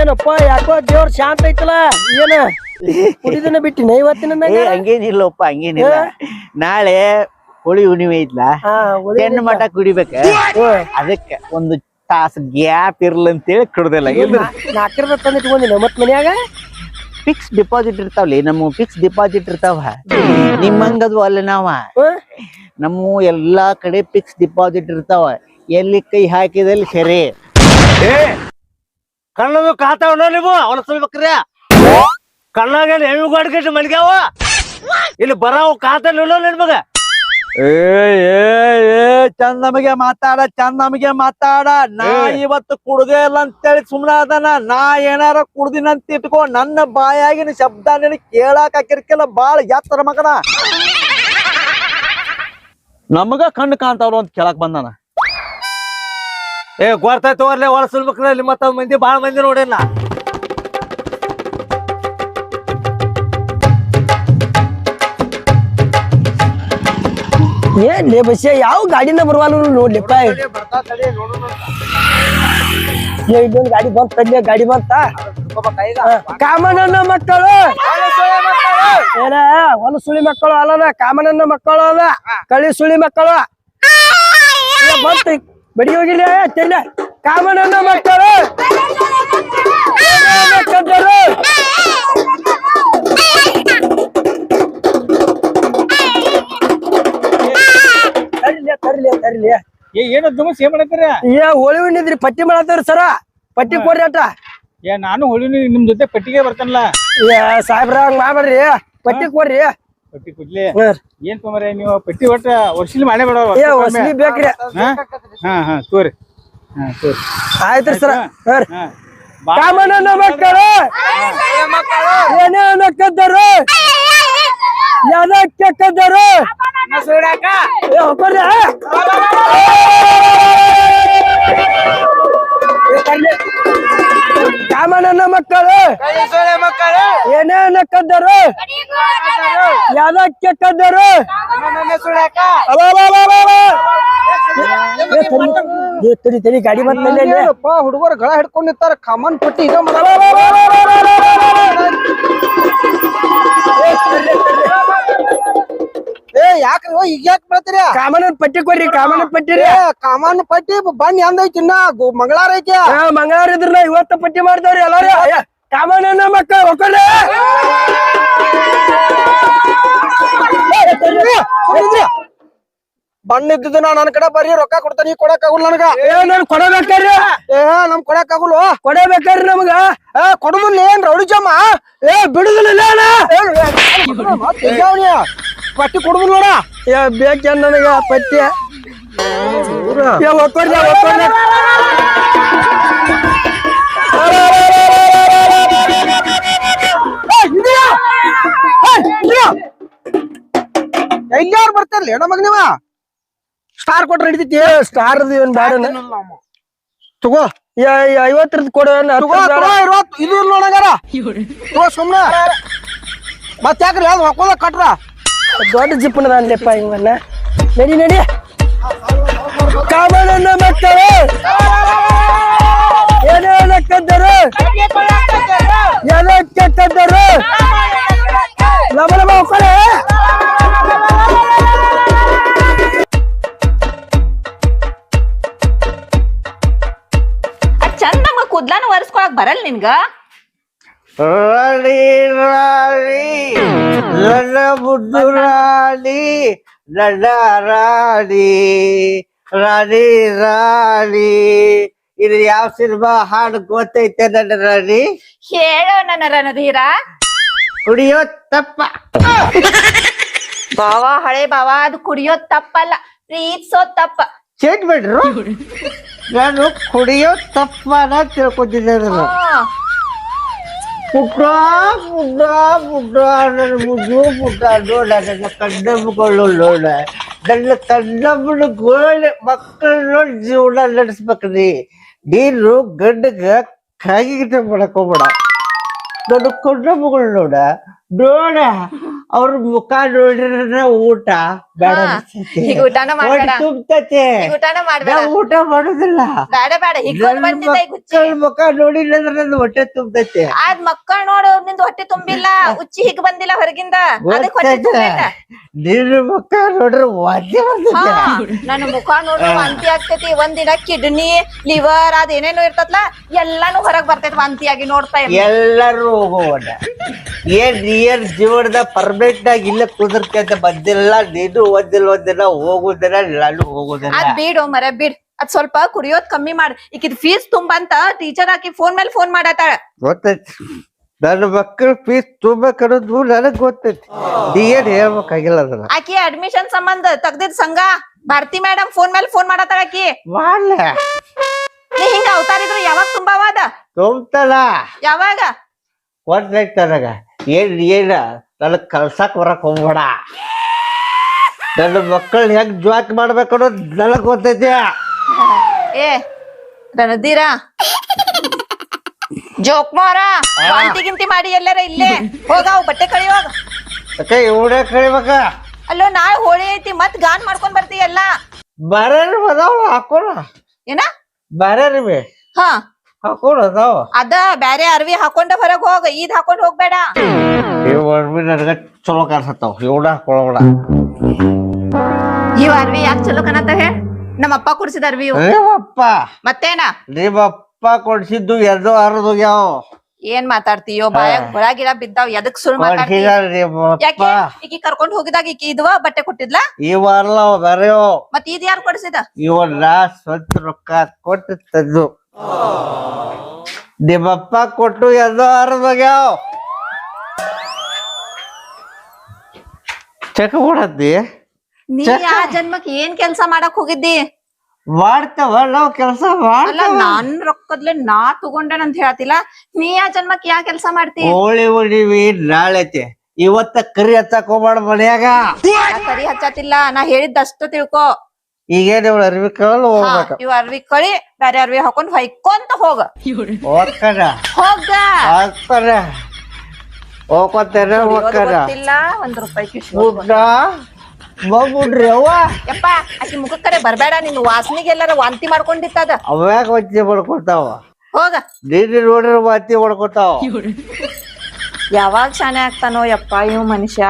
ಏನಪ್ಪ ಯಾಕೋ ದೇವ್ರ ಶಾಂತ ಐತಲ್ಲ? ಏನ? ಕುಡಿದನ ಬಿಟ್ಟಿನ ಇವತ್ತಿನ ಏ ಹಂಗೇನಿಲ್ಲಪ್ಪ ಹಂಗೇನಿಲ್ಲ. ನಾಳೆ ಹೋಳಿ ಹುಣ್ಣಿಮೆ ಇದ್ಲ ಹೆಣ್ಣು ಮಠ ಕುಡಿಬೇಕ? ಅದಕ್ಕೆ ಒಂದು ತಾಸು ಗ್ಯಾಪ್ ಇರ್ಲಿ ಅಂತೇಳಿ ಕುಡ್ದಿಲ್ಲ. ನಾಲ್ಕರದ ತಂದಿಟ್ಕೊಂಡಿನ ಮತ್ ಮನ್ಯಾಗ? ಫಿಕ್ಸ್ ಡಿಪಾಸಿಟ್ ಇರ್ತಾವ್ಲಿ ನಮ್ಮ ಫಿಕ್ಸ್ ಡಿಪಾಸಿಟ್ ಇರ್ತಾವ. ನಿಮ್ಮಂಗದು ಅಲ್ಲ ನಾವ? ನಮ್ಮ ಎಲ್ಲಾ ಕಡೆ ಫಿಕ್ಸ್ ಡಿಪಾಸಿಟ್ ಇರ್ತಾವ. ಎಲ್ಲಿ ಕೈ ಹಾಕಿದಲ್ಲಿ ಸರಿ. ಕಣ್ಣದು ಕಾತಾವನ ನೀವು ಅವನ ಸುಳ್ಬೇಕ್ರಿ. ಕಣ್ಣಾಗ ಹೆಮ್ಮೆ ಗಾಡ್ಕಟ್ಟು ಮಲ್ಗ್ಯಾವ? ಇಲ್ಲಿ ಬರಾವ್ ಕಾತ ನಿನ್ ಮಗ. ಏ ಏ ಏ ಚಂದ ನಮಗೆ ಮಾತಾಡ ಚಂದ ನಮಗೆ ಮಾತಾಡ. ನಾ ಇವತ್ತು ಕುಡ್ದೇ ಇಲ್ಲ ಅಂತೇಳಿ ಸುಮ್ನ ಅದಾನ. ನಾ ಏನಾರ ಕುಡ್ದಿನ ಅಂತ ಇಟ್ಕೋ ನನ್ನ ಬಾಯಾಗಿನ ಶಬ್ದ ನಿನಗೆ ಕೇಳಾಕ ಕಿರ್ಕಿಲ್ಲ ಬಾಳ ಯಾತ್ರ ಮಗನ. ನಮಗ ಕಣ್ಣು ಕಾಣ್ತಾವ್ರು ಅಂತ ಕೇಳಕ್ ಬಂದಾನ. ಏ ಒಳಸಲ್ ಸುಳ್ಬೇಕ್ರಿ ನಿಮ್ಮ ಮತ್ತ ಮಂದಿ, ಬಾಳ ಮಂದಿ ನೋಡಿಲ್ಲ. ಏನ್ ಲೇ ಬಸ್ಯ, ಯಾವ ಗಾಡಿನ ಬರುವಲ್ಲ ನೋಡ್ಲಿಪ್ಪ ಏ ಇಲ್ಲೊಂದ್ ಗಾಡಿ ಬಂತ ತಡ್ಲಿ ಗಾಡಿ ಬಂತ? ಕಾಮನನ್ನ ಮಕ್ಕಳು. ಏನ ಒಂದು ಸುಳಿ ಮಕ್ಕಳು ಅಲ್ಲದ ಕಾಮನನ್ನ ಮಕ್ಕಳು ಅಲ್ಲ ಕಳಿ ಸುಳಿ ಮಕ್ಕಳು ಬಂತ. ಬಡಿ ಹೋಗಿಲ್ಲ ತೆಲ್ಲ ಕಾಮನನ್ನ ಮಕ್ಕಳು ಏನೇನ ಕದ್ದರು? ತರ್ಲಿ ತರ್ಲಿ ತರ್ಲಿ ಏ ಏನು ದುಮಸ್ ಏನ್ ಮಾಡತ್ತೀರ ಏ ಹೋಳಿ ಹುಣ್ಣಿದ್ರಿ ಪಟ್ಟಿ ಮಾಡತ್ತವ್ರಿ ಸರ ಪಟ್ಟಿ ಕೊಡ್ರಿ ಅಟ ಏ ನಾನು ಹೊಳಿ ನಿಮ್ ಜೊತೆ ಪಟ್ಟಿಗೆ ಬರ್ತಾನಲ್ಲ ಏ ಸಾಹೇಬ್ರ ಹಂಗ್ ಮಾಡ್ಬೇಡ್ರಿ ಪಟ್ಟಿ ಕೊಡ್ರಿ ಪಟ್ಟಿ. ಏನ್ ನೀವು ಪಟ್ಟಿ ಒಟ್ಟ ವರ್ಷಲಿ ಮಾಡೇ ಬೇಡ ಹೊಸಲಿ ಬೇಕ್ರಿ. ಹಾ? ಹಾ ತೋರಿ. ಹಾ ತೋರಿ. ಆಯ್ತ್ರಿ ಸರ. ಮಕ್ಕಳು. ಕದ್ದರು. ಏ, ಹೊಕ್ಕೊರ್ರಿ. ಮಕ್ಕಳು. ಮಕ್ಕಳು. ಏನೇನ ಕದ್ದರು? ಯಾದಕ್ಕೆ ಕದ್ದರು? ತಡಿ. ತಡಿ ಗಾಡಿ ಇಲ್ಲಿ. ಹುಡುಗರು ಗಳ ಹಿಡ್ಕೊಂಡಿರ್ತಾರ ಕಾಮನ್ ಪಟ್ಟಿ ಇದ ಯಾಕ್ರಿ ಓ ಈಗ ಯಾಕೆ ಬೀಳ್ತೀರಿ ಕಾಮನನ್ ಪಟ್ಟಿ ಕೊಡ್ರಿ ಕಾಮನ ಪಟ್ಟಿ ರೀ ಏ ಕಾಮನ್ ಪಟ್ಟಿ ಬಣ್ಣ ಎಂದ ಐತಿ ಇನ್ನ ಗು- ಮಂಗಳಾರ ಐತಿ ಆ, ಮಂಗಳವಾರ ಇದ್ರಲ್ಲ ಇವತ್ತ ಪಟ್ಟಿ ಮಾಡ್ತಾವ್ರಿ ಎಲ್ಲಾರು ಅಯ್ಯ, ಕಾಮನನ್ನ ಮಕ್ಕ ಹೊಕ್ಕೊಳ್ರಿ. ಬಣ್ಣ ಇದ್ದಿದ್ದು ನಾ ನನ್ ಕಡೆ ಬರ್ರಿ ರೊಕ್ಕ ಕೊಡ್ತಾನೆ ಈಗ ಕೊಡಕ್ ಆಗಲ್ಲ ನನಗ ಏ ನಾನು ಕೊಡಬೇಕ್ರಿ ಏ ನಮ್ ಕೊಡಕ್ ಆಗಲ್ಲ ಕೊಡಬೇಕ್ರಿ ನಮಗ ಏ ಕೊಡುದಿಲ್ಲ ಏನ್ ರೌಡಿ ಜಮ್ಮ ಏ ಬಿಡುದಿಲ್ಲ ಅಣ್ಣ. ತೆಗ್ಯಾವ್ನಿ ಪಟ್ಟಿ ಕೊಡ್ಬೋದು ನೋಡ. ಏ ಬೇಕೇನ್ ನನಗೆ ಪಟ್ಟಿ. ಎಲ್ಲಾರು ಬರ್ತಾರಲ್ಲ ಹೆಣ್ಣ ಮಗ ನೀವ ಸ್ಟಾರ್ ಕೊಟ್ರೆ ಹಿಡಿತೈತಿ ಸ್ಟಾರ್ ಏನ್ ಬ್ಯಾಡ ತಗೋ ಐವತ್ತರದ್ದು ಕೊಡು ಮತ್ತೆ ಇದು ನೋಡಂಗಾರ ತಗೋ ಸುಮ್ನೆ. ಮತ್ ಯಾಕ್ರಿ ಯಾವ್ದು ಹಾಕೋದ ಕಟ್ರ? ದೊಡ್ಡ ಜಿಪ್ಪನ ಅನ್ಲೆಪ್ಪ ಹಿಂಗನ್ನ ನಡಿ ನಡಿ. ಕಾಮನನ್ನ ಮಕ್ಕಳು ಏನೇನ ಕದ್ದರು. ಏನಕ್ಕೆ ಕದ್ದರು. ಲಬ ಲಬ ಹೋಗ್ಕೊಳ್ಳಿ. ಅದ್ ಚಂದಂಗ ಕೂದ್ಲಾನ ಒರೆಸ್ಕೊಳಕ್ ಬರಲ್ ನಿನ್ಗ? ರಾಣಿ ರಾಣಿ ನನ್ನ ಮುದ್ದು ರಾಣಿ ನನ್ನ ರಾಣಿ ರಾಣಿ ರಾಣಿ ಇದು ಯಾವ ಸಿನಿಮಾ ಹಾಡು ಗೊತ್ತೈತೆ ನನ್ನ ರಾಣಿ ಹೇಳೋ ನನ್ನ ರಣಧೀರ ಕುಡಿಯೋ ತಪ್ಪ ಬಾವ ಹಳೆ ಬಾವ ಅದು ಕುಡಿಯೋದ್ ತಪ್ಪಲ್ಲ ಪ್ರೀತಿಸೋದ್ ತಪ್ಪ ಚೇಂಜ್ ಬಿಡ್ರು ನಾನು ಕುಡಿಯೋ ತಪ್ಪನ ತಿಳ್ಕೊತಿದ್ದೆ ನಾನು ಹ್ಮ್. ಪುಟ್ಟ ಪುಟ್ಟ ಪುಟ್ಟ ನನ್ನ ಮುದ್ದು ಪುಟ್ಟ ನೋಡ ನನ್ನ ಕಣ್ಣಮ್ಮಗಳು ನೋಡ ನನ್ನ ಕಣ್ಣಮ್ಮಗಳು ಮಕ್ಕಳು ನೋಡಿ ಜೀವನ ನಡೆಸ್ಬೇಕ್ರಿ ನೀನು ಗಂಡಗ ಕಾಗಿ ಗಿಟ ಮಾಡಕ್ ಹೋಗ್ಬೇಡ ನನ್ನ ಕಣ್ಣಮ್ಮಗಳು ನೋಡ ನೋಡ ಅವ್ರ ಮುಖ ನೋಡಿದ್ರೆ ಊಟ? ಬೇಡ ಹಾ. ಅನ್ಸುತ್ತೆ. ಈಗ ಊಟನ ಮಾಡ್ಬೇಡ. ಹೊಟ್ಟೆ ತುಂಬ್ತತೆ. ಈಗ ಊಟನ ಮಾಡ್ಬೇಡ. ಊಟ ಮಾಡುದಿಲ್ಲ. ಬೇಡ ಬೇಡ ಈಗ ಮುಖ ನೋಡಿಲ್ಲ ಅಂದ್ರೆ ನನ್ನ ಹೊಟ್ಟೆ ತುಂಬತೈತೆ. ಅದ್ ಮಕ್ಕಳ ನೋಡು ನಿಂದ ಹೊಟ್ಟೆ ತುಂಬಿಲ್ಲ. ಉಚ್ಚಿ ಹೀಗ್ ಬಂದಿಲ್ಲ ಹೊರಗಿಂದ. ನಿನ್ನ ಮುಖ ನೋಡ್ರೆ ವಾಂತಿ ನನ್ನ ಮುಖ ನೋಡ್ರಿ ವಾಂತಿ ಆಗ್ತೈತಿ. ಒಂದಿನ ಕಿಡ್ನಿ ಲಿವರ್ ಅದ್ ಏನೇನು ಇರ್ತತ್ಲ ಎಲ್ಲಾನು ಹೊರಗ್ ಬರ್ತೈತಿ ವಾಂತಿಯಾಗಿ ನೋಡ್ತಾ. ಎಲ್ಲರೂ ಹೋಗೋಣ. ಏನ್ ಏನ್ ಜೀವನದ ಪರ್ಮನೆಂಟ್ ಆಗಿ ಇಲ್ಲ ಕುದುರ್ತಿ ಅಂತ ಬಂದಿಲ್ಲ. ನೀನು ಒಂದಿಲ್ಲ ಒಂದಿನ ಹೋಗುದಿಲ್ಲ ನಾನು ಹೋಗುದಿಲ್ಲ. ಅದ್ ಬಿಡು ಮರ ಬಿಡ್. ಅದ್ ಸ್ವಲ್ಪ ಕುಡಿಯೋದ್ ಕಮ್ಮಿ ಮಾಡ್. ಈಕಿದ್ ಫೀಸ್ ತುಂಬಂತ ಟೀಚರ್ ಹಾಕಿ ಫೋನ್ ಮೇಲೆ ಫೋನ್ ಮಾಡತ್ತಾಳ. ಗೊತ್ತೈತಿ. ನನ್ನ ಮಕ್ಕಳ ಫೀಸ್ ತುಂಬಬೇಕನ್ನೋದು ನನಗ್ ಗೊತ್ತೈತಿ. ನೀ ಏನ್ ಹೇಳ್ಬೇಕಾಗಿಲ್ಲ ಅದನ್ನ. ಆಕಿ ಅಡ್ಮಿಷನ್ ಸಂಬಂಧ ತೆಗ್ದಿದ್ ಸಂಘ ಭಾರತಿ ಮೇಡಮ್ ಫೋನ್ ಮೇಲೆ ಫೋನ್ ಮಾಡತ್ತಾಳ ಆಕಿ. ಮಾಡ್ಲ. ನೀ ಹಿಂಗ ಅವತಾರಿದ್ರು ಯಾವಾಗ ತುಂಬಾವಾದ ತುಂಬತಲ್ಲ ಯಾವಾಗ? ಗೊತ್ತೈತಿ ನನಗ ಏನ್ ಏನ? ನನಗ್ ಕಲ್ಸಕ್ ಬರಕ್ ಹೋಗ್ಬೇಡ. ನನ್ನ ಮಕ್ಕಳನ್ನ ಹೆಂಗ್ ಜ್ವಾಕ್ ಮಾಡ್ಬೇಕು ಅನ್ನೋದು ನನಗ್ ಗೊತ್ತೈತಿ. ಏ ರಣಧೀರ. ಜೋಕ್ ಮಾರ. ವಾಂತಿ ಗಿಂತಿ ಮಾಡಿ ಎಲ್ಲಾರ ಇಲ್ಲೇ. ಹೋಗ ಬಟ್ಟೆ ಕಳಿ ಹೋಗ. ಅಕ್ಕ ಕಳಿಬೇಕ. ಅಲ್ಲೋ ನಾಳೆ ಹೋಳಿ ಐತಿ ಮತ್ ಗಾನ್ ಮಾಡ್ಕೊಂಡ್ ಬರ್ತೀಯಲ್ಲ. ಬರೇರಿ ಅದಾವ ಹಾಕೋಣ. ಏನ? ಬರೇರಿ ಹಾ. ಅದಾವ ಅದ ಬ್ಯಾರೆ ಅರ್ವಿ ಹಾಕೊಂಡ ಹೊರಗ್ ಹೋಗ ಈದ್ ಹಾಕೊಂಡ್ ಹೋಗ್ಬೇಡ. ಇವ್ ಅರ್ವಿ ನನಗ ಚಲೋ ಕಾಣಿಸತ್ತಾವ. ಇವಡ ಹಾಕೊಳಬೇಡ. ಇವ್ ಅರ್ವಿ ಯಾಕೆ ಚಲೋ ಕಾಣತ್ತ ಹೇ ನಮ್ಮ ಅಪ್ಪ ಕುಡ್ಸಿದ ಅರ್ವಿ ಇವು. ನಿಮ್ಮಪ್ಪ ಮತ್ತೇನ? ನಿಮ್ಮಪ್ಪ ಕೊಡ್ಸಿದ್ದು ಎರ್ದು ಅರ್ದು ಯಾವ ಏನ್ ಮಾತಾಡ್ತೀಯೋ ಬಾಯಾಗ ಹುಳ ಗಿಡ ಬಿದ್ದಾವ್ ಎದಕ್ ಸುಳ್ಳು ಮಾತಾಡ್ತೀಯ ಕೊಡ್ಸಿದ ನಿಮ್ಮಪ್ಪ ಯಾಕೆ? ಈಕಿ ಕರ್ಕೊಂಡ್ ಹೋಗಿದಾಗ ಈಕಿ ಇದ್ವ ಬಟ್ಟೆ ಕೊಟ್ಟಿದ್ಲಾ? ಇವಲ್ಲ ಬರೆಯೋ ಮತ್ ಇದ್ ಯಾರು ಕೊಡ್ಸಿದ? ಇವನ್ನ ಸ್ವಂತ ರೊಕ್ಕ ಕೊಟ್ಟು ತಂದು ನಿಮ್ಮಪ್ಪ ಕೊಟ್ಟು ಎರ್ದು ಹರಿದು ಹೋಗ್ಯಾವ ಚೆಕ್ ಕೊಡತ್ತಿ. ನೀ ಆ ಜನ್ಮಕ್ ಏನ್ ಕೆಲ್ಸ ಮಾಡಕ್ ಹೋಗಿದ್ದಿ? ಮಾಡ್ತಾವ ನಾವ್ ಕೆಲಸ ಅಲ್ಲ ನನ್ ರೊಕ್ಕದ್ಲೆ ನಾ ತಗೊಂಡೇನ್ ಅಂತ ಹೇಳ್ತಿಲ್ಲ. ನೀ ಆ ಜನ್ಮಕ್ ಯಾ ಕೆಲ್ಸ ಮಾಡ್ತಿ? ಹೋಳಿ ಹುಣ್ಣಿಮೆ ನಾಳೆತೆ ಇವತ್ತ ಕರಿ ಹಚ್ಚಕ್ ಹೋಗ್ಬೇಡ ಮನ್ಯಾಗ. ನಾ ಕರಿ ಹಚ್ಚತಿಲ್ಲ ನಾ ಹೇಳಿದ್ದಷ್ಟ ತಿಳ್ಕೊ. ಈಗೇನ್ ಇವ್ಳ ಅರ್ವಿ ಕಳ್ ಹೋಗ್ಬೇಕ? ಇವ್ ಅರ್ವಿ ಕಳಿ ಬ್ಯಾರೆ ಅರ್ವಿ ಹಾಕೊಂಡ್ ಹೊಯ್ಕೊಂತ ಹೋಗ. ಹೋಗ್ತಾರ? ಹೋಗ. ಹೋಗ್ತಾರ? ಹೋಗ್ಕೊತಾರ ಕುಡಿಯೋದು ಹೋಗ್ತಾರ? ಗೊತ್ತಿಲ್ಲ ಒಂದ್ ರೂಪಾಯಿ ಕಿಶ್ ಊಟ ಬಂದ್ಬಿಡ್ರಿ ಅವ್ವ. ಯಪ್ಪ ಆಕಿ ಮುಖ ಕಡೆ ಬರ್ಬೇಡ ನಿನ್ ವಾಸನಿಗೆ ಎಲ್ಲಾರ ವಾಂತಿ ಮಾಡ್ಕೊಂಡಿತ್ತದ. ಅವ್ಯಾಗ ವಜ್ಜೆ ಮಾಡ್ಕೊತಾವ. ಹೋಗ. ನೀನು ನೋಡಿರ ವಾಂತಿ ಮಾಡ್ಕೊತಾವ. ಯಾವಾಗ ಶಾನೆ ಆಗ್ತಾನೋ ಯಪ್ಪ ಇವ್ ಮನುಷ್ಯ.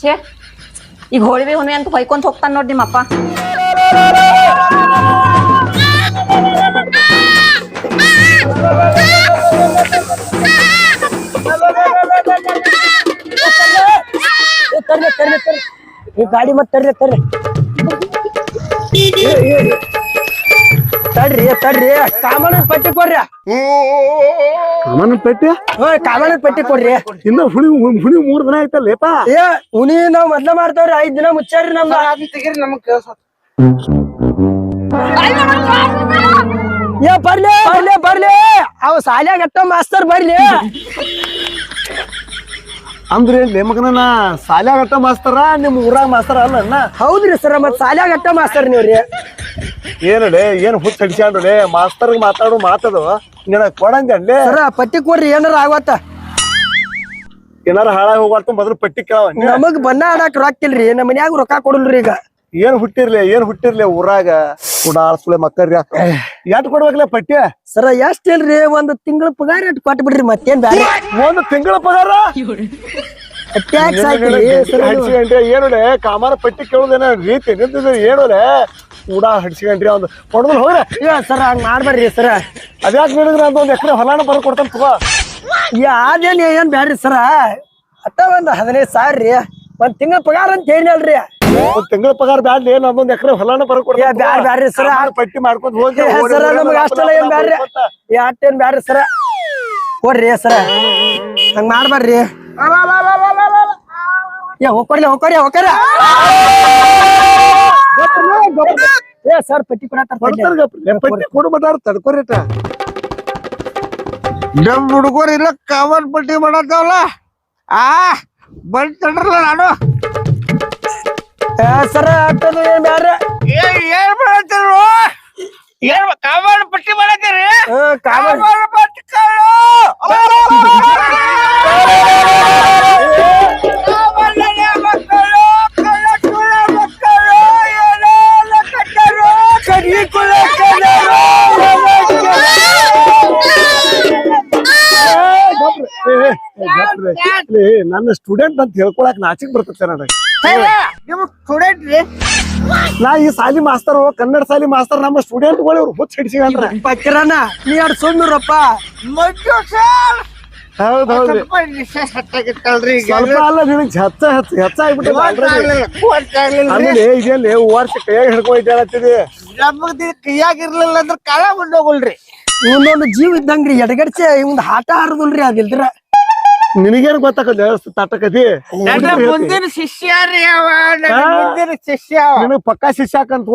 ಛೇ ಈಗ ಹೋಳಿವೆ ಹುಣ್ಣಿ ಅಂತ ಹೊಯ್ಕೊಂತ ಹೋಗ್ತಾನ ನೋಡ್ ನಿಮ್ಮಪ್ಪ. ತರ್ರಿ ತರ್ರಿ ತರ್ರಿ. ಈ ಗಾಡಿ ಮತ್ತೆ ತರ್ರಿ ತರ್ರಿ. ತಡ್ರಿ ತಡ್ರಿ. ಕಾಮಣ್ಣನ ಪಟ್ಟಿ ಕೊಡ್ರಿ. ಕಾಮಣ್ಣನ ಪಟ್ಟಿ? ಹ್ಮ್ ಕಾಮಣ್ಣ ಪಟ್ಟಿ ಕೊಡ್ರಿ. ಇನ್ನ ಹುಣಿ ಹುಣಿ ಮೂರ್ ದಿನ ಆಯ್ತಲ್ಲೇಪ ಏ ಹುನಿ ನಾವ್ ಮೊದ್ಲ ಮಾಡ್ತಾವ್ರಿ ಐದ್ ದಿನ ಮುಚ್ಚಾರಿ ನಮ್ದ ಏ ಬರ್ಲಿ ಬರ್ಲಿ ಬರ್ಲಿ. ಅವ್ ಸಾಲ್ಯಾಗ ಅಟ್ಟ ಮಾಸ್ತರ್ ಬರ್ಲಿ. ಅಂದ್ರೆ ನಿಮಗನ ಸಾಲ್ಯಾಗ ಅಟ್ಟ ಮಾಸ್ತರ ನಿಮ್ ಊರಾಗ ಮಾಸ್ತರ ಅಲ್ಲ ಅಣ್ಣ? ಹೌದ್ರಿ ಸರ್ ಮತ್ತೆ ಸಾಲ್ಯಾಗ ಅಟ್ಟ ಮಾಸ್ತರ್ ನೀವ್ರಿ. ಏನಡೆ ಏನ್ ಹುಚ್ಚ ಹಡಿಸ್ಕೊಂಡ್ರೆ ಮಾಸ್ತರ್ ಮಾತಾಡು ಮಾತದು. ನಿನ ಕೊಡಂಗಂಡೆ ಸರ ಪಟ್ಟಿ ಕೊಡ್ರಿ ಏನಾರ ಆಗತ್ತ ಏನಾರ ಹಾಳಾಗಿ ಹೋಗ್ಬಾರ್ದು ಮೊದಲು ಪಟ್ಟಿ ಕೇಳವ ನಮಗ್ ಬಣ್ಣ ಆಡಾಕ್ ರೊಕ್ಕ ಇಲ್ರಿ ನಮ್ಮ ಮನ್ಯಾಗ ರೊಕ್ಕ ಕೊಡಲ್ರಿ ಈಗ. ಏನ್ ಹುಟ್ಟಿರ್ಲಿ ಏನ್ ಹುಟ್ಟಿರ್ಲಿ ಊರಾಗ? ಉಡಾಳ ಸುಳೆ ಮಕ್ಕಳ್ರಿ ಎಟ್ ಕೊಡ್ಬೇಕಲ್ಲ ಪಟ್ಟಿ? ಸರ ಎಷ್ಟ್ ಇಲ್ರಿ ಒಂದ್ ತಿಂಗಳ ಪಗಾರ ಎಟ್ ಕೊಟ್ಟು ಬಿಡ್ರಿ ಮತ್ತೇನ್ ಬ್ಯಾರೆ? ಒಂದ್ ತಿಂಗಳ ಪಗಾರ? ಟ್ಯಾಕ್ಸ್ ಏನೋಡೆ ಕಾಮಾರ ಪಟ್ಟಿ ಕೇಳುದೇನ ರೀತಿ ನಿಂತಿದ್ರೆ ಉಡಾ ಹಡ್ಸ್ಕೊಂಡ್ರಿ ಅವ್ನು ಕೊಡೋದ್ ಹೋಗ್ರ. ಸರ್ ಸರ ಹಂಗ್ ಮಾಡ್ಬೇಡ್ರಿ ಸರ. ಅದ್ಯಾಕ್ ಹೇಳಿದ್ರೆ ಅಂತ ಒಂದು ಎಕರೆ ಹೊಲಾನ ಬರ್ ಕೊಡ್ತಾನ ತಗೋ. ಯಾವ್ದೇನ್ ಏನ್ ಬ್ಯಾಡ್ರಿ ಸರ? ಅತ್ತ ಒಂದ್ ಹದಿನೈದು ಸಾವಿರ ರೀ. ಒಂದ್ ತಿಂಗಳ ಪಗಾರ ಅಂತ ಹೇಳಿನಲ್ರಿ ಒಂದ್ ತಿಂಗಳ ಪಗಾರ ಬ್ಯಾಡ್ಲಿ ಏನ್ ಅದೊಂದ್ ಎಕರೆ ಹೊಲಾನ ಬರ್ ಏ, ಬ್ಯಾಡ್ ಬ್ಯಾಡ್ರಿ ಸರ. ಪಟ್ಟಿ ಮಾಡ್ಕೊಂಡ್ ಹೋಗಿ ಸರ ನಮಗ್ ಅಷ್ಟೆಲ್ಲ ಏನ್ ಬ್ಯಾಡ್ರಿ. ಏ ಅಟ್ಟೇನ್ ಬ್ಯಾಡ್ರಿ ಸರ? ಕೊಡ್ರಿ ಸರ. ಹಂಗ್ ಮಾಡ್ಬೇಡ್ರಿ. ಏ ಹೋಗ್ಕೊಡ್ಲಿ ಹೋಗ್ಕೊರಿ ಹೋಗ್ಕೊರ ಏ ಸರ್ ಪಟ್ಟಿ ಕೊಡತ್ತಾರ ಪಟ್ಟಿ ಕೊಡು ಮಟಾರ ತಡ್ಕೊರಿಟ ನಮ್ ಹುಡುಗರು ಇಲ್ಲ ಕಾಮನ್ ಪಟ್ಟಿ ಮಾಡತ್ತಾವಲ್ಲ ಆ ಬಂದ್ ತಡ್ರಲ್ಲ ನಾನು. ಏ ಸರ ಏನ್ ಮಾಡ್ತೀರ ಏನ್ ಏನ್ ಮಾಡತ್ತೀರು ಏನ್ ಕಾಮನ್ ಪಟ್ಟಿ ಮಾಡತ್ತೀರಿ ಹ್ಮ್ ಕಾಮನ್ ನನ್ನ ಸ್ಟೂಡೆಂಟ್ ಅಂತ ಹೇಳ್ಕೊಳಕ್ ನಾಚಿಕ್ ಬರ್ತೈತೆ ನನಗೆ. ನೀವು ಸ್ಟೂಡೆಂಟ್ ರೀ? ನಾ ಈ ಸಾಲಿ ಮಾಸ್ತರ್ ಕನ್ನಡ ಸಾಲಿ ಮಾಸ್ತರ್ ನಮ್ಮ ಸ್ಟೂಡೆಂಟ್ಗಳು ಇವ್ರು ಹುಚ್ಚ ಹಿಡಿಸಿಗಂದ್ರ ನೀ ಎರಡು ಸುಮ್ಮಿರಪ್ಪ ಮಂಜು ಸರ್ ಹೌದ್ ಹೌದ್ರಿ ಸ್ವಲ್ಪ ಅಲ್ಲ ನಿನಗ್ ಹೆಚ್ಚ ವರ್ಷ ಕೈಯಾಗ ಹಿಡ್ಕೊಂಡಿದ್ದಾಳತ್ತಿದಿ ನಮಗ್ ಕೈಯಾಗಿರ್ಲಿಲ್ಲ ಅಂದ್ರೆ ಕಾಲ ಬಂದೋಗಲ್ರಿ ಇವನೊಂದು ಜೀವ ಇದ್ದಂಗ್ರಿ ಎಡಗಡ್ಚೆ ಇವಂದ್ ಆಟ ಹಾರದಲ್ರಿ ಅದಿಲ್ದ್ರ ನಿನಗೇನ್ ಗೊತ್ತಾಗಲ್ಲ ತಾಟಕತಿ? ಮುಂದಿನ ಶಿಷ್ಯ ಅವ ಮುಂದಿನ ಶಿಷ್ಯ ಪಕ್ಕ ಪಕ್ಕಾ ಶಿಷ್ಯ ಹಾಕಂತ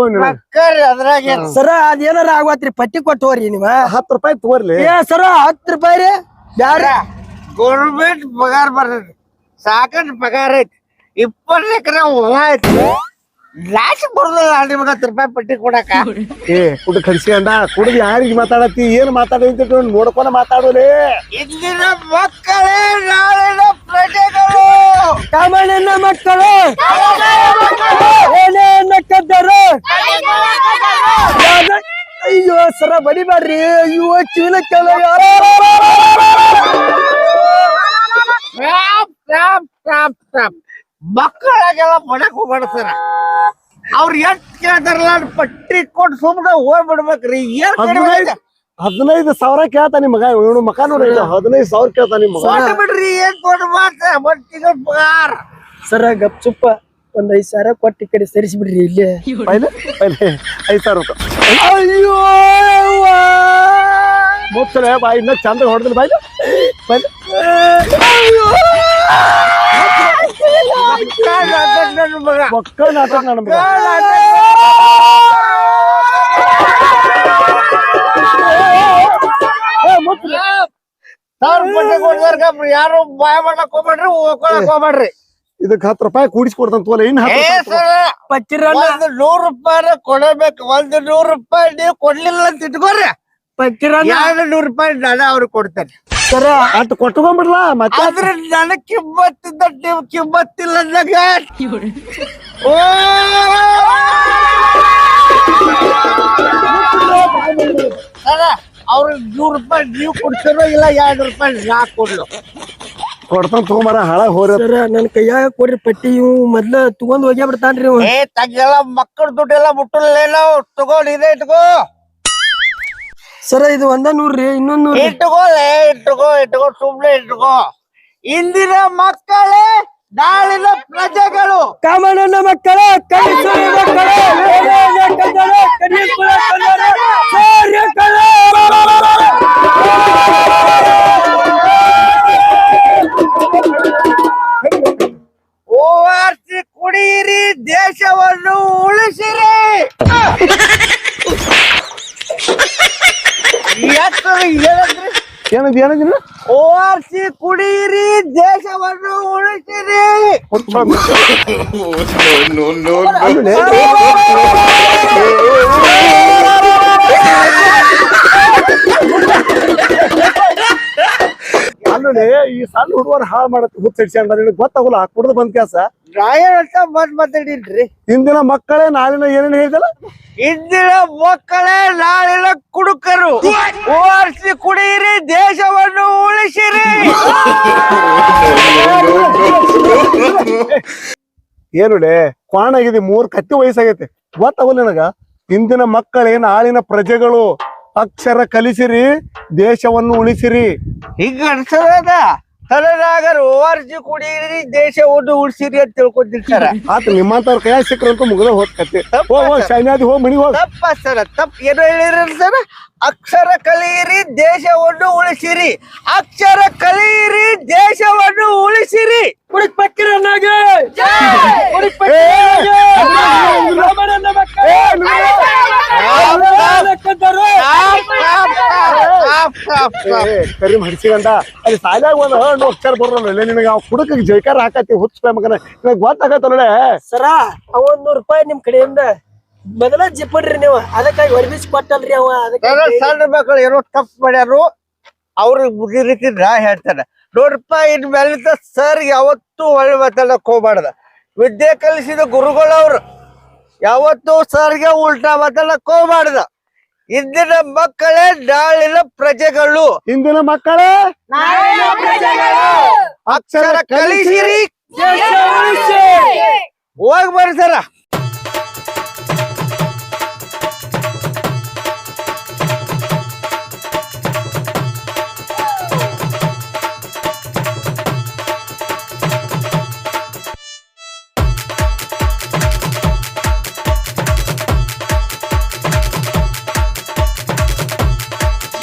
ಅದ್ರಾಗ ಏನ್? ಸರ ಅದೇನಾರ ಆಗತ್ರಿ? ಪಟ್ಟಿ ಕೊಟ್ಟು ಹೋರಿ ನೀವ. ಹತ್ತು ರೂಪಾಯಿ ತೋರ್ಲಿ. ಏ ಸರ ಹತ್ತು ರೂಪಾಯಿ ರೀ? ಯಾರ ಗೌರ್ಮೆಂಟ್ ಪಗಾರ ಬರ್ತೈತಿ. ಸಾಕಷ್ಟು ಪಗಾರ ಐತಿ. ಇಪ್ಪತ್ತು ಎಕರೆ ಹೊಲ ಐತಿ. ಲಾಸ್ಟ್ ಬರೋದಿಲ್ಲ ನಿಮ್ಗೆ ಹತ್ತು ರೂಪಾಯಿ ಪಟ್ಟಿ ಕೊಡಕ ಏ ಕುಡ್ ಕಡ್ಸ್ಕೊಂಡ ಕುಡ್ ಯಾರಿಗೆ ಮಾತಾಡತಿ ಏನ್ ಮಾತಾಡಿ ನೋಡ್ಕೊಂಡ ಮಾತಾಡೋಲೆ. ಇಂದಿನ ಮಕ್ಕಳೇ ನಾಳಿನ ಪ್ರಜೆಗಳು. ಕಾಮಣ್ಣ ಮಕ್ಕಳು! ಏನೇನ ಕದ್ದರು ಅಯ್ಯೋ ಸರ ಬಡಿಬ್ಯಾಡ್ರಿ ಅಯ್ಯೋ ಚೀಲ ಕೇಳ ಸ್ಟಾಪ್ ಮಕ್ಕಳಾಗೆಲ್ಲ ಮಾಡಕ್ ಹೋಗ್ಬೇಡ ಸರ ಅವ್ರ ಎಷ್ಟ್ ಕೇಳ್ತಾರಲ್ಲ ಅದ್ ಪಟ್ಟಿ ಕೊಟ್ಟು ಸುಮ್ಮನೆ ಹೋಗ್ಬಿಡ್ಬೇಕ್ರಿ. ಏನ್ ಕಡಿಮೆ ಹದಿನೈದು ಹದಿನೈದು ಸಾವಿರ ಕೇಳ್ತಾ ನಿಮ್ ಮಗ. ಇವನು ಮಕ ನೋಡಿ ಹದಿನೈದು ಸಾವಿರ ಕೇಳ್ತಾ ನಿಮ್ ಮಗ. ಕೊಟ್ಟು ಬಿಡ್ರಿ ಏನ್ ಕೊಟ್ಟು ಮಾತ್ರ ಮಟ್ಟಿಗೆ ಪಗಾರ. ಸರ ಗಪ್ ಚುಪ್ಪ. ಒಂದ್ ಐದ್ ಸಾವಿರ ಕೊಟ್ಟಿ ಈ ಕಡೆ ಸರಿಸ್ಬಿಡ್ರಿ ಇಲ್ಲಿ. ಪೈಲೆ ಪೈಲೆ ಐದು ಸಾವಿರ ರೂಪಾಯಿ. ಅಯ್ಯೋ ಮುಚ್ಚಲೆ ಬಾಯಿ ಇನ್ನ ಚಂದ ಹೊಡೆದಿಲ್ಲ ಬಾಯ್ಲೆ. ಪೈಲೆ. ಮಗ ಮಕ್ಕಳ ನಾಟಕ ನನ್ನ ಮಗ ಏ, ಮುಚ್ಚಲೆ. ಸಾವಿರ ಪಟ್ಟಿ ಕೊಡ್ತಾರ ಯಾರು ಬಾಯ್ ಮಾಡಕ್ ಹೋಗ್ಬೇಡ್ರಿ ಹೋಗ್ಕೊಳಕ್ ಹೋಗ್ಬೇಡ್ರಿ ಇದಕ್ ಹತ್ತು ರೂಪಾಯಿ ಕೂಡಿಸಿ ಕೊಡ್ತಾನ ತೋಲೆ ಇನ್ನು ಏ ಹತ್ತು ರೂಪಾಯಿ ಸರ ಪಕ್ಕಿರಣ್ಣ ಒಂದು ನೂರು ರೂಪಾಯಿ ಕೊಡಬೇಕು ಒಂದು ನೂರು ರೂಪಾಯಿ ನೀವು ಕೊಡ್ಲಿಲ್ಲ ಅಂತ ಇಟ್ಕೋರಿ ಪಕ್ಕಿರಣ್ಣ ಎರಡು ನೂರು ರೂಪಾಯಿ ನಾನು ಅವ್ರಿಗೆ ಕೊಡ್ತೇನೆ ಸರ. ಅಟ್ ಕೊಟ್ಕೊಂಡ್ಬಿಡ್ಲಾ? ಮತ್ತೆ ಆದ್ರೆ ನನಗ್ ಕಿಮ್ಮತ್ತಿದ್ದ ನೀವು ಕಿಮ್ಮತ್ತಿಲ್ಲ ಅಂದಾಗ ಓ! ಸರ ಅವ್ರಿಗೆ ನೂರು ರೂಪಾಯಿ ನೀವು ಕೊಡ್ತಿರೋ ಇಲ್ಲ ಎರಡು ರೂಪಾಯಿ ನಾ ಕೊಡ್ಲು. ಕೊಡ್ತಾನ ತಗೊಂಬಾರ ಹಾಳ ಹೋರ. ಸರ ನನ್ ಕೈಯಾಗ ಕೊಡ್ರಿ ಪಟ್ಟಿ ಇವು ಮೊದ್ಲ ತಗೊಂಡ್ ಹೋಗ್ಯಾ ಬಿಡ್ತಾನ್ರಿ ಇವ್ ಏ ತಗ್ಗೆಲ್ಲ ಮಕ್ಕಳ ದುಡ್ಡೆಲ್ಲ ಮುಟ್ಟಲೇನೋ ತಗೊಂಡ್ ಇದೇ ಇಟ್ಕೋ. ಸರ ಇದು ಒಂದ ನೂರ್ರಿ ಇನ್ನೊಂದ್ ನೂರ್ ಇಟ್ಕೋಲೆ ಇಟ್ಕೋ ಇಟ್ಕೋ ಸುಮ್ನೆ ಇಟ್ಕೋ. ಇಂದಿನ ಮಕ್ಕಳೇ ನಾಳಿನ ಪ್ರಜೆಗಳು. ಕಾಮಣ್ಣನ ಮಕ್ಕಳ ಕಲಿಸುವ ಮಕ್ಕಳ. ಓವಾರ್ಸಿ ಕುಡಿಯಿರಿ ದೇಶವನ್ನು ಉಳಿಸಿರಿ. ಏನಂದ ಏನಂದಿನ ಓವಾರ್ಸಿ ಕುಡಿಯಿರಿ ದೇಶವನ್ನು ಉಳಿಸಿರಿ. ಅಲ್ಲೇ? ಈ ಸಣ್ಣ ಹುಡುಗರು ಹಾಳು ಮಾಡತ್ತೆ ಹುಚ್ಚ ಹಿಡ್ಸ್ಕೊಂಡ ನಿನಗೆ ಗೊತ್ತಾಗಲ್ಲ ಕುಡ್ದು ಬಂದ್ ಕೆಲಸ. ರಾಯಲ್ ಅಂತ ಮತ್ ಮಾತಾಡಿನ್ರಿ. ಇಂದಿನ ಮಕ್ಕಳೇ ನಾಳಿನ ಏನೇನು ಹೇಳಿದಲ್ಲ? ಇಂದಿನ ಮಕ್ಕಳೇ ನಾಳಿನ ಕುಡುಕರು. ಓಡಿಸಿ ಕುಡಿಯಿರಿ ದೇಶವನ್ನು ಉಳಿಸಿರಿ. ಏನುಡೆ ಕ್ವಾಣಾಗಿದೆ ಮೂರ್ ಕತ್ತಿ ವಯಸ್ಸಾಗೈತೆ. ಗೊತ್ತಾಗಲ್ಲ ನನಗ? ಇಂದಿನ ಮಕ್ಕಳೇ ನಾಳಿನ ಪ್ರಜೆಗಳು. ಅಕ್ಷರ ಕಲಿಸಿರಿ ದೇಶವನ್ನು ಉಳಿಸಿರಿ. ಹಿಂಗ ಅನ್ಸದ? ತಲೆನಾಗರು ಓವಾರ್ಸಿ ಕುಡಿಯಿರಿ ಒಡ್ಡು ಉಳಿಸಿರಿ ಅಂತ ತಿಳ್ಕೊಂಡಿರ್ತಾರ. ಆತ ನಿಮ್ಮಂತವ್ರ ಕೈಯಾಗ ಸಿಕ್ಕ್ರಂತೂ ಮುಗಿದ ಹೋಗ್ತೈತಿ. ಹೋಗ್ ಹೋಗ್ ಶೈನಾದಿ ಹೋಗ್ ಮನಿಗ್ ಹೋಗ್. ತಪ್ಪ ಸರ ತಪ್ಪ. ಏನು ಹೇಳಿರ ಸರ್? ಅಕ್ಷರ ಕಲಿಯಿರಿ ದೇಶವನ್ನು ಉಳಿಸಿರಿ. ಅಕ್ಷರ ಕಲಿಯಿರಿ ದೇಶವನ್ನು ಉಳಿಸಿರಿ. ಕುಡಿಕ್ ಪಕ್ಕಿರನ್ನಾಗೆ ಕುಡಿಕ್ ಪಕ್ಕಿರನ್ನಾಗೆ. ಕಾಮಣ್ಣನ ಮಕ್ಕಳ. ಏನೇನ ಕದ್ದರು. ಏ, ಕರೀಮ್ ಹಡಿಸಿಗಂಡ ಅಲ್ಲಿ ಸಾಲ್ಯಾಗ ಒಂದು ಹಣ್ಣು ಅಕ್ಷರ ಬರೋಲ್ಲ ನಿನಗೆ ಅವ್ ಕುಡಕ ಜೈಕಾರ ಹಾಕತಿ ಹುಚ್ಚ ಮಗನ ನಿನಗೆ ಗೊತ್ತಾಗತ್ತಲ್ಲ ಸರ ಅವೊಂದ್ ನೂರು ರೂಪಾಯಿ ನಿಮ್ ಕಡೆಯಿಂದ ಮೊದಲ ಜಿಪ್ಪಡ್ರಿ ನೀವು. ಅದಕ್ಕಾಗಿ ಹೊರಬಿಸಿ ಕೊಟ್ಟಲ್ರಿ ಅವ. ಅದಕ್ಕೆ ಸಣ್ಣ ಮಕ್ಕಳು ಏನೋ ತಪ್ಪು ಮಾಡ್ಯಾರು ಅವ್ರಿಗೆ ಮುಗಿ ರೀತಿ ನಾ ಹೇಳ್ತಾನೆ. ನೋಡ್ರಪ್ಪ ಇನ್ ಮೇಲೆ ಸರ್ ಯಾವತ್ತು ಒಳ್ಳೆ ಮಾತಾಡಕ್ ಹೋಗ್ಬಾರ್ದ. ವಿದ್ಯೆ ಕಲಿಸಿದ ಗುರುಗಳವ್ರು ಯಾವತ್ತು ಸರ್ಗೆ ಉಲ್ಟಾ ಮಾತಾಡಕ್ ಹೋಗ್ಬಾರ್ದ. ಇಂದಿನ ಮಕ್ಕಳೇ ನಾಳಿನ ಪ್ರಜೆಗಳು. ಇಂದಿನ ಮಕ್ಕಳೇ ಅಕ್ಷರ ಕಲಿಸಿರಿ. ಹೋಗ್ ಬರ್ರಿ ಸರ.